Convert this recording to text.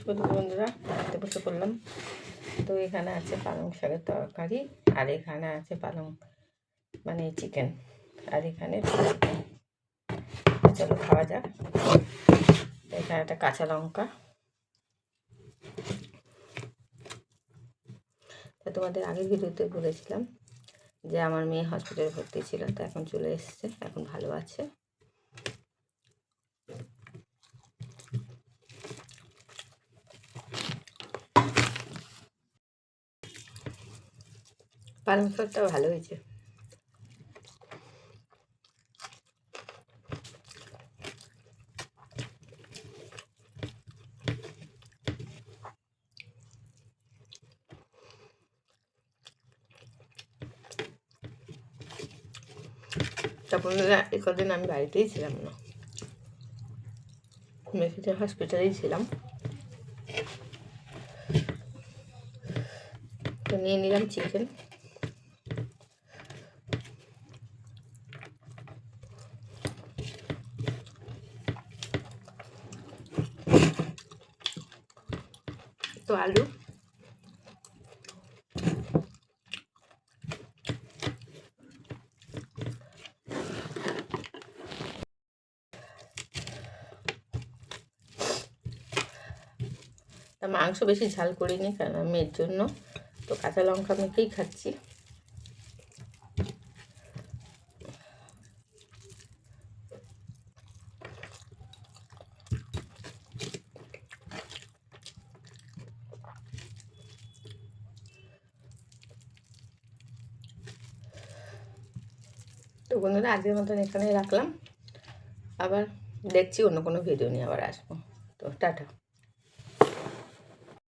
শুধু বন্ধুরা খেতে বসে করলাম। তো এখানে আছে পালং শাকের তরকারি, আর এখানে আছে পালং মানে চিকেন আর এখানে চলো খাওয়া যাক। এখানে একটা কাঁচা লঙ্কা। তা তোমাদের আগের ভিডিওতে বলেছিলাম যে আমার মেয়ে হসপিটালে ভর্তি ছিল, তো এখন চলে এসছে, এখন ভালো আছে। পালং শাকটা ভালো হয়েছে। তারপর এই কদিন আমি বাড়িতেই ছিলাম না। মেফিতে হসপিটালেই ছিলাম। তো নিয়ে নিলাম চিকেন আলু। মাংস বেশি ঝাল করিনি কারণ মেয়ের জন্য তো কাঁচা লঙ্কা মেখেই খাচ্ছি। তো বন্ধুরা, আজকের মতন এখানেই রাখলাম। আবার দেখছি অন্য কোনো ভিডিও নিয়ে আবার আসব। তো টাটা।